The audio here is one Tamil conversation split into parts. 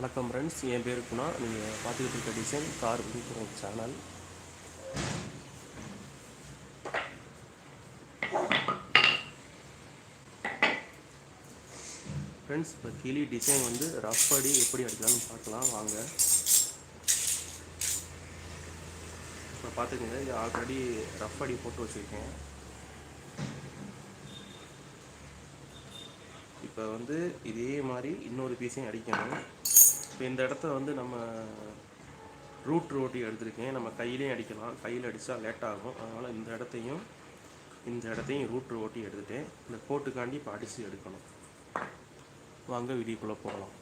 வணக்கம் ஃப்ரெண்ட்ஸ் என் பேர் குணா. நீங்கள் பார்த்துக்கிட்டு இருக்க design car Villupuram channel friends இப்போ கிளி டிசைன் வந்து ரஃப் அடி எப்படி அடிக்கலாம்னு பார்க்கலாம். வாங்க. இப்போ பார்த்துக்கங்க இது ஆல்ரெடி ரஃப் அடி போட்டு வச்சுருக்கேன். இப்போ வந்து இதே மாதிரி இன்னொரு பீஸையும் அடிக்கணும். இப்போ இந்த இடத்த வந்து நம்ம ரூட் ரோட்டி எடுத்திருக்கேன். நம்ம கையிலையும் அடிக்கலாம். கையில் அடித்தா லேட் ஆகும். அதனால் இந்த இடத்தையும் இந்த இடத்தையும் ரூட் ஓட்டி எடுத்துகிட்டேன் இந்த கோட்டுக்காண்டி இப்போ அடித்து எடுக்கணும். வாங்க வீடியோக்குள்ளே போகலாம்.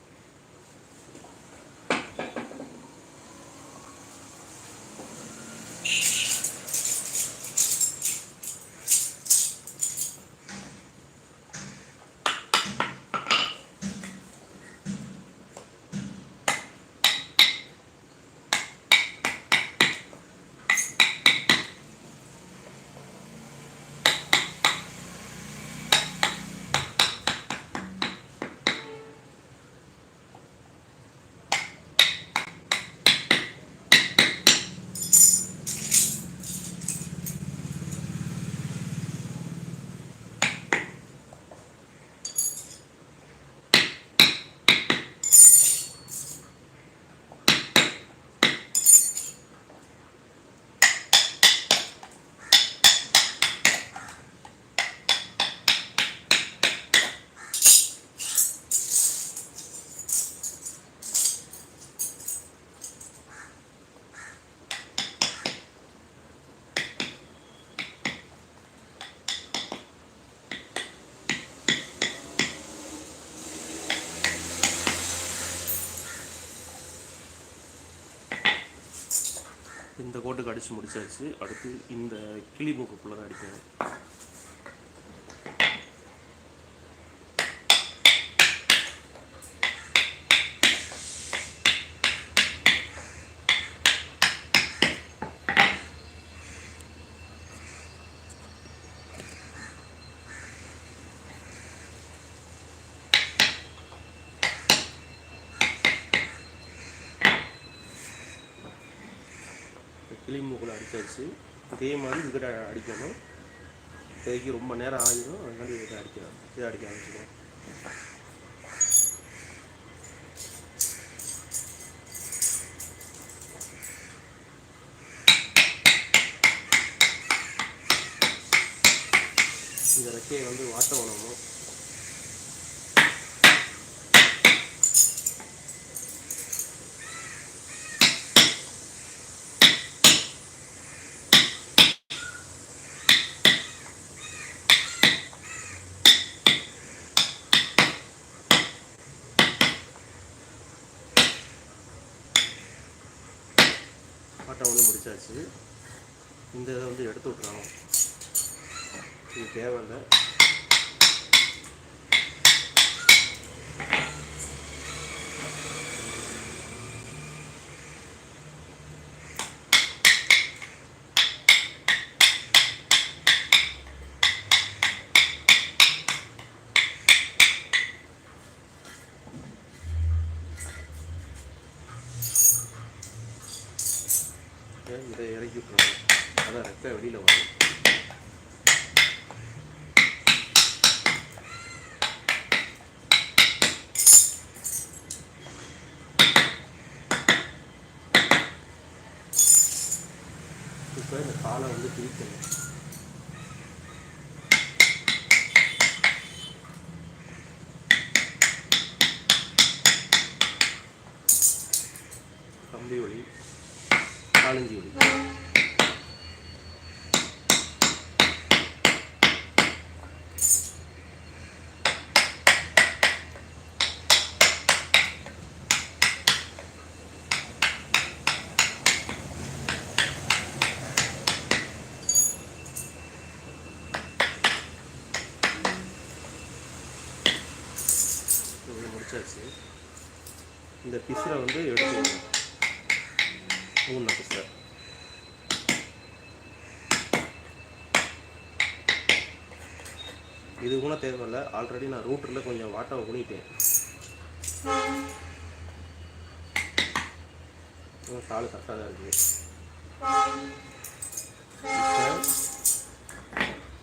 இந்த கோட்டுக்கு அடித்து முடிச்சாச்சு. அடுத்து இந்த கிளி மூக்குக்குள்ளே தான் அடிக்கணும். வெளி மூக்கில் அடித்தாச்சு இதே மாதிரி இதுக்கிட்ட அடிக்கணும். இப்போதைக்கு ரொம்ப நேரம் ஆகிடும். அதனால இதை அடிக்கலாம் இதை அடிக்க ஆரம்பிச்சிடும் இந்த ரெக்கையை வந்து வாட்ட உணவு வாட்ட உணவு முடிச்சாச்சு. இந்த இதை வந்து எடுத்து விட்றோம் இது தேவையில்லை. இதை இறக்கி விட்றணும் அதான் ரத்தம் வெளியில் வரும். இப்போ இந்த காலை வந்து பிரிக்கணும் வந்து எடுத்து ஊன சார் இது கூட தேவையில்லை. ஆல்ரெடி நான் ரூட்டரில் கொஞ்சம் வாட்டாவை குனிட்டேன் கால் கரெக்டாக தான் இருக்குது இப்போ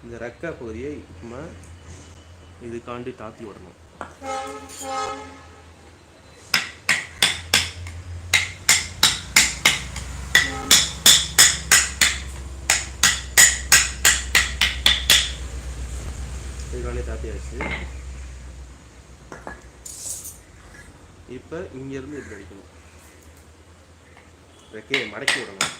இந்த ரெக்க பகுதியை நம்ம இதுக்காண்டி தாத்தி விடணும். இதுக்காண்டி தாத்தியாச்சு. இப்போ இங்கேருந்து இப்படி அடிக்கணும். ரெக்கையை மடக்கி விடணும்.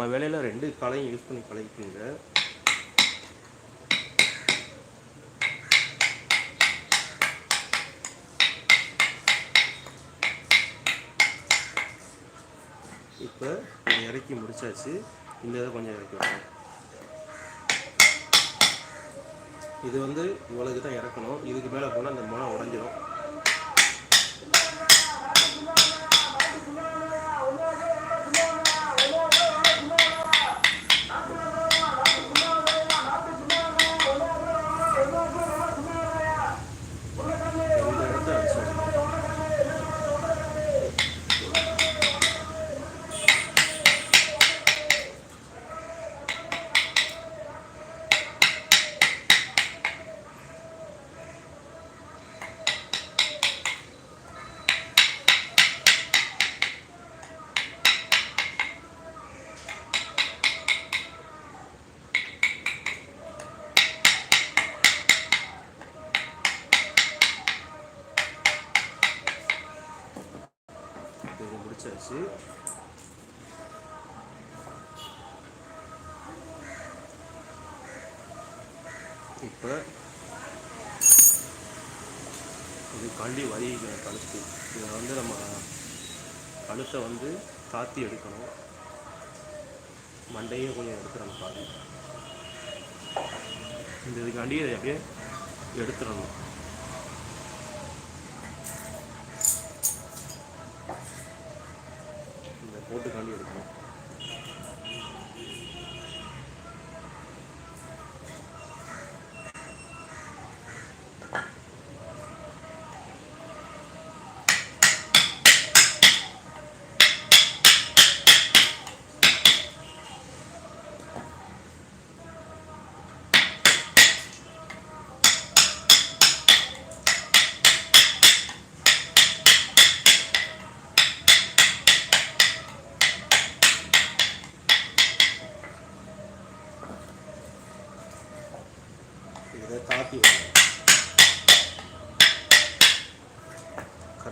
நம்ம வேலையில் ரெண்டு காலையும் யூஸ் பண்ணி பழகிக்கோங்க இப்போ இறக்கி முடிச்சாச்சு. இந்த இதை கொஞ்சம் இறக்கி விடணும் இது வந்து இவ்வளவுக்கு தான் இறக்கணும். இதுக்கு மேலே போனால் அந்த முனை உடஞ்சிடும் இப்போ இது கண்டி வரி கழுத்து இதை வந்து நம்ம கழுத்தை வந்து தாத்தி எடுக்கணும். மண்டையும் கொஞ்சம் எடுத்துடணும் பாருங்க இந்த இதுக்காண்டி இதை அப்படியே எடுத்துடணும்.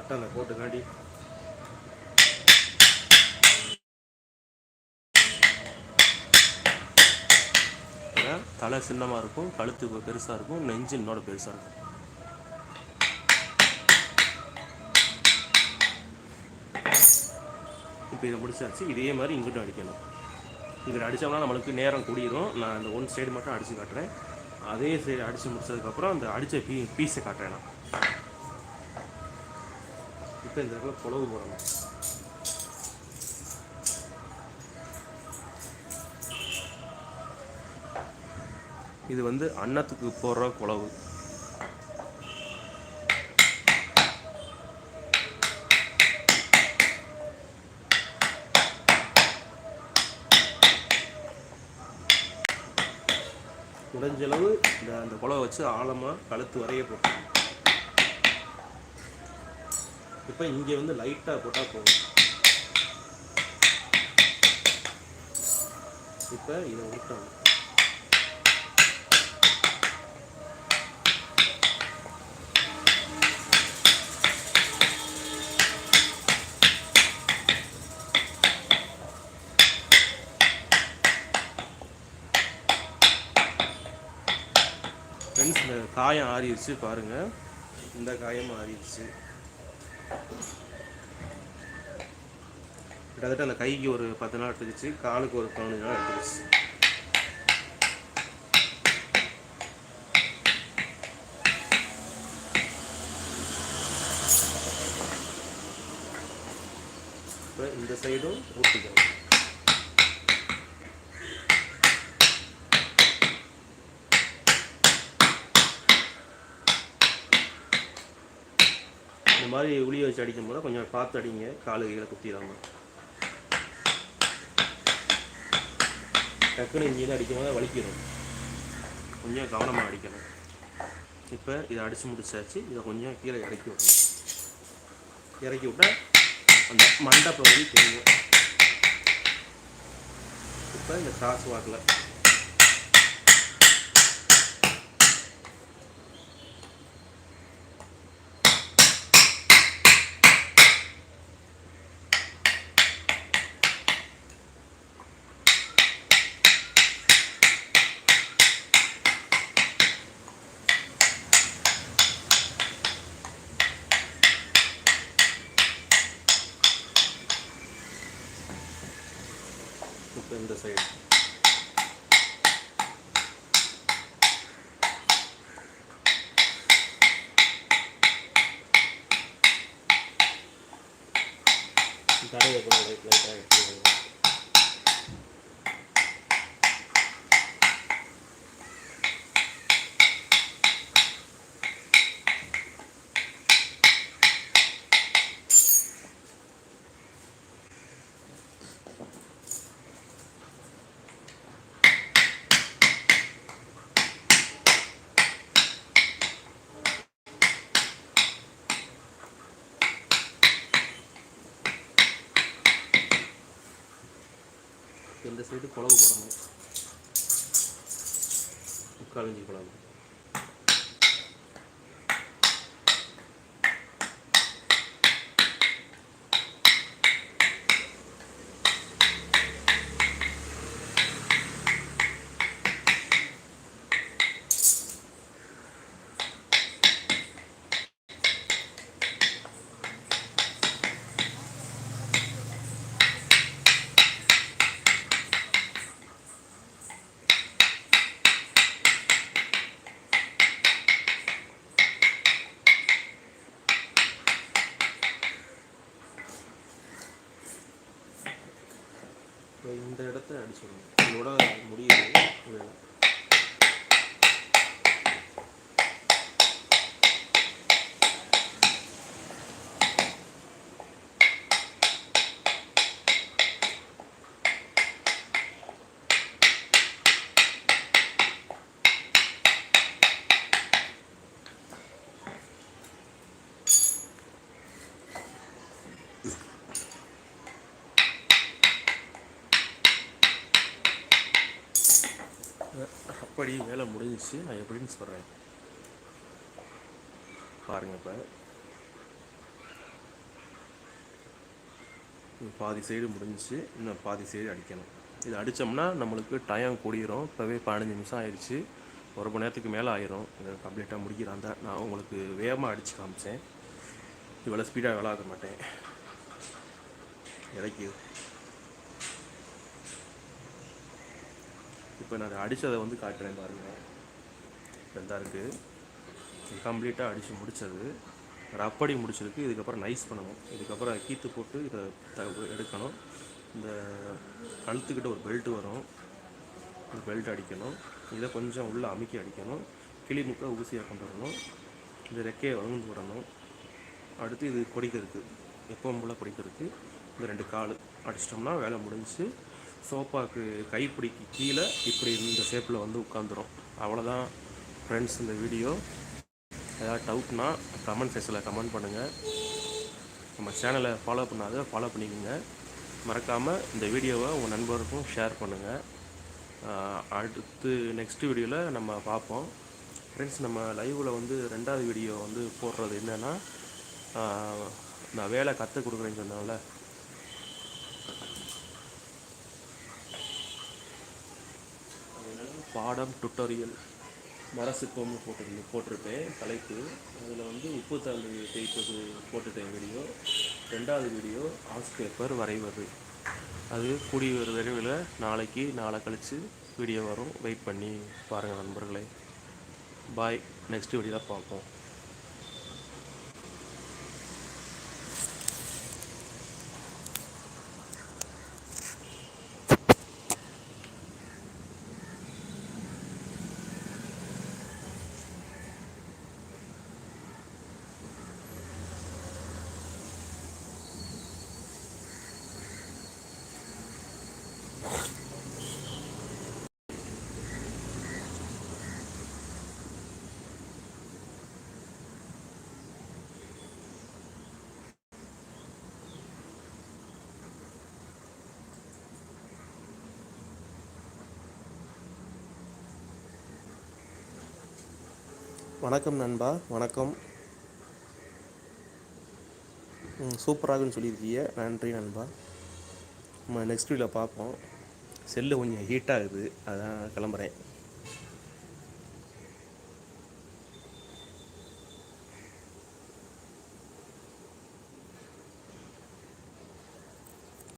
கரெக்டாக அந்த போட்டுக்காண்டி தலை சின்னமாக இருக்கும் கழுத்து பெருசாக இருக்கும் நெஞ்சு இன்னோட பெருசாக இருக்கும். இப்போ இதை முடிச்சாச்சு இதே மாதிரி இங்கிட்டும் அடிக்கணும். இங்கிட்ட அடித்தோம்னா நம்மளுக்கு நேரம் கூடிரும். நான் அந்த ஒன் சைடு மட்டும் அடித்து காட்டுறேன். அதே சைடு அடித்து முடிச்சதுக்கப்புறம் அந்த அடித்த பீ பீஸை காட்டுறேன் நான். இப்போ இந்த இடத்துல புலவு போடணும். இது வந்து அன்னத்துக்கு போடுற குழவு முடிஞ்சளவு இந்த அந்த குழவை வச்சு ஆழமாக கழுத்து வரைய போட்டோம் இப்போ இங்கே வந்து லைட்டாக போட்டால் போகும் இப்போ இதை விட்டோம் ஃப்ரெண்ட்ஸ் இந்த காயம் ஆறிடுச்சு பாருங்கள் இந்த காயம் ஆறிடுச்சு. கிட்டத்தட்ட அந்த கைக்கு ஒரு பத்து நாள் எடுத்துக்கிச்சு காலுக்கு ஒரு பதினஞ்சு நாள் எடுத்துக்கிச்சு. இப்போ இந்த சைடும் ஊற்றிக்கணும் இந்த மாதிரி உளியை வச்சு அடிக்கும் போது கொஞ்சம் பார்த்து அடிங்க. காலு கீழே குத்திடாமல் டக்குன்னு இங்கே அடிக்கும் போது வலிக்கிறோம் கொஞ்சம் கவனமாக அடிக்கணும். இப்போ இதை அடித்து முடிச்சாச்சு. இதை கொஞ்சம் கீழே இறக்கி விடணும். இறக்கி விட்டா அந்த மண்டை பகுதி தெரியும். இப்போ இந்த கிராஸ் வாக்கில் இப்போ இந்த சைடு தரையை கூட லைட் லைட்டாக எடுத்து இந்த சைடு குழம்பு போடணும். முக்கால் இஞ்சி குழம்பு. இப்போ இந்த இடத்த அடிச்சிடணும். இதோட முடியுது. வேலை எப்படி வேலை முடிஞ்சிச்சு. நான் எப்படின்னு சொல்கிறேன் பாருங்க இப்போ. பாதி சைடு முடிஞ்சிச்சு. இன்னும் பாதி சைடு அடிக்கணும். இது அடித்தோம்னா நம்மளுக்கு டைம் கூடிரும். இப்போவே பதினஞ்சு நிமிஷம் ஆயிடுச்சு. ஒரு மணி நேரத்துக்கு மேலே ஆயிரும். இதை கம்ப்ளீட்டாக முடிக்கிறான் தான். நான் உங்களுக்கு வேகமாக அடித்து காமிச்சேன். இவ்வளோ ஸ்பீடாக வேலை ஆக மாட்டேன். இறக்கி இப்போ நான் அதை அடித்ததை வந்து காட்டுறேன் பாருங்கள் ரெண்டாக இருக்குது கம்ப்ளீட்டாக அடித்து முடித்தது ரப்படி முடிச்சிருக்கு. இதுக்கப்புறம் நைஸ் பண்ணணும். இதுக்கப்புறம் கீத்து போட்டு இதை எடுக்கணும். இந்த கழுத்துக்கிட்ட ஒரு பெல்ட் வரும். இந்த பெல்ட் அடிக்கணும். இதை கொஞ்சம் உள்ளே அமுக்கி அடிக்கணும். கிளி முக்க ஊசியாக கொண்டு வரணும். இந்த ரெக்கையை வளர்ந்து விடணும் அடுத்து இது கொடிக்கிறதுக்கு எப்பவும் போல் கொடிக்கிறதுக்கு இந்த ரெண்டு கால் அடிச்சிட்டோம்னா வேலை முடிஞ்சு சோஃபாக்கு கைப்பிடிக்கு கீழே இப்படி இந்த ஷேப்பில் வந்து உட்காந்துரும் அவ்வளோதான் ஃப்ரெண்ட்ஸ் இந்த வீடியோ ஏதாவது டவுட்னா கமெண்ட் செக்ஷனில் கமெண்ட் பண்ணுங்கள் நம்ம சேனலை ஃபாலோ பண்ணாத ஃபாலோ பண்ணிக்கோங்க. மறக்காமல் இந்த வீடியோவை உங்கள் நண்பருக்கும் ஷேர் பண்ணுங்கள் அடுத்து நெக்ஸ்ட் வீடியோவில் நம்ம பார்ப்போம். ஃப்ரெண்ட்ஸ் நம்ம லைவில் வந்து ரெண்டாவது வீடியோ வந்து போடுறது என்னென்னா நான் வேலை கற்றுக் கொடுக்குறேன்னு சொன்னால பாடம் டுட்டோரியல் மரசிற்பம்னு போட்டு போட்டிருப்பேன் தலைப்பு. அதில் வந்து உப்பு தாள் தேய்ப்பது போட்டுட்டேன் வீடியோ ரெண்டாவது வீடியோ ஆஸ் பேப்பர் வரைவது. அது கூடிய ஒரு விரைவில் நாளைக்கு நாளை கழித்து வீடியோ வரும். வெயிட் பண்ணி பாருங்கள் நண்பர்களே. பாய் நெக்ஸ்ட் வீடியோவில் பார்ப்போம். வணக்கம் நண்பா வணக்கம். ம் சூப்பராகுன்னு சொல்லியிருக்கீங்க. நன்றி நண்பா. நம்ம நெக்ஸ்ட் வீடியோவில் பார்ப்போம். செல்லு கொஞ்சம் ஹீட் ஆகுது. அதான் கிளம்புறேன்.